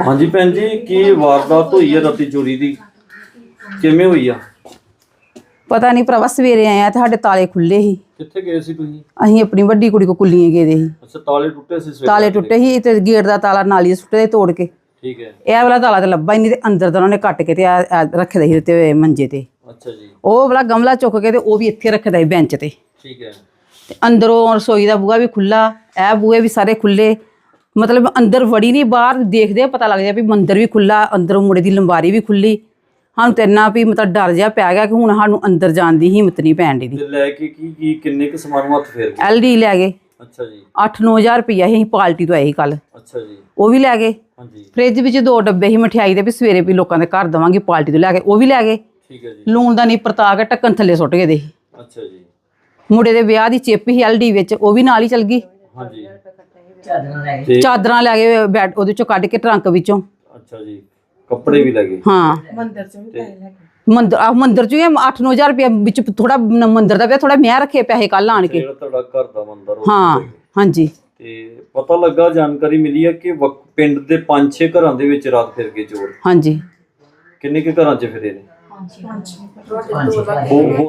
ਹਾਂਜੀ ਭੈਣ ਜੀ ਕੀ ਵਾਰਦਾਤ ਹੋਈ ਹੈ ਰਾਤੀ ਚੋਰੀ ਦੀ? ਕਿਵੇਂ ਹੋਈ ਆ? ਪਤਾ ਨਹੀਂ ਭਰਾਵਾ ਸਵੇਰੇ ਆਇਆ ਤੇ ਸਾਡੇ ਤਾਲੇ ਖੁੱਲੇ ਸੀ। ਕਿੱਥੇ ਗਏ ਸੀ ਤੁਸੀਂ? ਅਸੀਂ ਆਪਣੀ ਵੱਡੀ ਕੁੜੀ ਕੋ ਕੁੱਲੀਆਂ ਗਏ ਦੇ ਸੀ। ਅੱਛਾ ਤਾਲੇ ਟੁੱਟੇ ਸੀ ਸਵੇਰੇ ਤਾਲੇ ਟੁੱਟੇ ਸੀ ਤੇ ਗੇਟ ਦਾ ਤਾਲਾ ਨਾਲੀ ਸੁੱਟੇ ਦੇ ਤੋੜ ਕੇ। ਠੀਕ ਹੈ। ਇਹ ਵਾਲਾ ਤਾਲਾ ਤੇ ਲੱਭਾ ਹੀ ਨਹੀਂ ਤੇ ਅੰਦਰ ਦਾ ਉਹਨਾਂ ਨੇ ਕੱਟ ਕੇ ਤੇ ਆ ਰੱਖਦੇ ਸੀ ਤੇ ਮੰਜੇ ਤੇ। ਅੱਛਾ ਜੀ। ਉਹ ਵਾਲਾ ਗਮਲਾ ਚੁੱਕ ਕੇ ਤੇ ਉਹ ਵੀ ਇੱਥੇ ਰੱਖਦਾ ਸੀ ਬੈਂਚ ਤੇ। ਠੀਕ ਹੈ। ਤੇ ਅੰਦਰੋਂ ਰਸੋਈ ਦਾ ਬੂਹਾ ਵੀ ਖੁੱਲਾ ਇਹ ਬੂਹੇ ਵੀ ਸਾਰੇ ਖੁੱਲੇ ਮਤਲਬ ਅੰਦਰ ਵੜੀ ਨਹੀਂ ਬਾਹਰ ਦੇਖਦੇ ਪਤਾ ਲੱਗ ਜਾ ਵੀ ਮੰਦਰ ਵੀ ਖੁੱਲਾ ਅੰਦਰੋਂ ਮੁੰਡੇ ਦੀ ਲੰਬਾਰੀ ਵੀ ਖੁੱਲੀ ਸਾਨੂੰ ਤੇ ਇੰਨਾ ਵੀ ਮਤਲਬ ਡਰ ਜਿਹਾ ਪੈ ਗਿਆ ਕਿ ਹੁਣ ਸਾਨੂੰ ਅੰਦਰ ਜਾਣ ਦੀ ਹਿੰਮਤ ਨਹੀਂ ਪੈਣ ਦੀ। ਲੈ ਕੇ ਕੀ ਕੀ ਕਿੰਨੇ ਕੁ ਸਮਾਨ ਨੂੰ ਹੱਥ ਫੇਰ ਗਏ? ਐਲਡੀ ਲੈ ਗਏ। ਅੱਛਾ ਜੀ। 8-9000 ਰੁਪਈਆ ਸੀ ਪਾਰਟੀ ਤੋਂ ਆਏ ਸੀ ਕੱਲ ਅੱਛਾ ਜੀ। ਉਹ ਵੀ ਲੈ ਗਏ। ਹਾਂਜੀ। ਫ੍ਰਿਜ ਵਿੱਚ ਦੋ ਡੱਬੇ ਸੀ ਮਠਿਆਈ ਦੇ ਵੀ ਸਵੇਰੇ ਵੀ ਲੋਕਾਂ ਦੇ ਘਰ ਦਵਾਂਗੇ ਪਾਰਟੀ ਤੋਂ ਲੈ ਕੇ। ਉਹ ਵੀ ਲੈ ਗਏ। ਠੀਕ ਹੈ ਜੀ। ਲੂਣ ਦਾ ਨਹੀਂ ਪਰਤਾ ਕੇ ਟੱਕਣ ਥੱਲੇ ਸੁੱਟ ਗਏ ਦੇ। ਅੱਛਾ ਜੀ। ਮੁੰਡੇ ਦੇ ਵਿਆਹ ਦੀ ਚਿੱਪ ਸੀ ਐਲਡੀ ਵਿੱਚ ਉਹ ਵੀ ਨਾਲ ਹੀ ਚਲ ਗਈ। ਹਾਂਜੀ। ਚਾਦਰਾਂ ਲੈ ਗਏ ਬੈਡ ਉਹਦੇ ਚੋਂ ਕੱਢ ਕੇ ਟਰੰਕ ਵਿੱਚੋਂ। ਅੱਛਾ ਜੀ ਕੱਪੜੇ ਵੀ ਲੱਗੇ ਹਾਂ। ਮੰਦਰ ਆ ਮੰਦਰ ਚ 8-9000 ਰੁਪਏ ਵਿੱਚ ਥੋੜਾ ਮੰਦਰ ਦਾ ਪਿਆ ਥੋੜਾ ਮੈਂ ਰੱਖੇ ਪੈਸੇ ਕੱਲ ਆਣ ਕੇ। ਜਿਹੜਾ ਤੁਹਾਡਾ ਘਰ ਦਾ ਮੰਦਰ ਹਾਂ ਹਾਂਜੀ। ਤੇ ਪਤਾ ਲੱਗਾ ਜਾਣਕਾਰੀ ਮਿਲੀ ਹੈ ਕਿ ਪਿੰਡ ਦੇ 5-6 ਘਰਾਂ ਦੇ ਵਿੱਚ ਰਾਤ ਫਿਰ ਗਏ ਚੋਰ। ਹਾਂਜੀ। ਕਿੰਨੇ ਕੁ ਘਰਾਂ 'ਚ ਫਿਰੇ ਨੇ?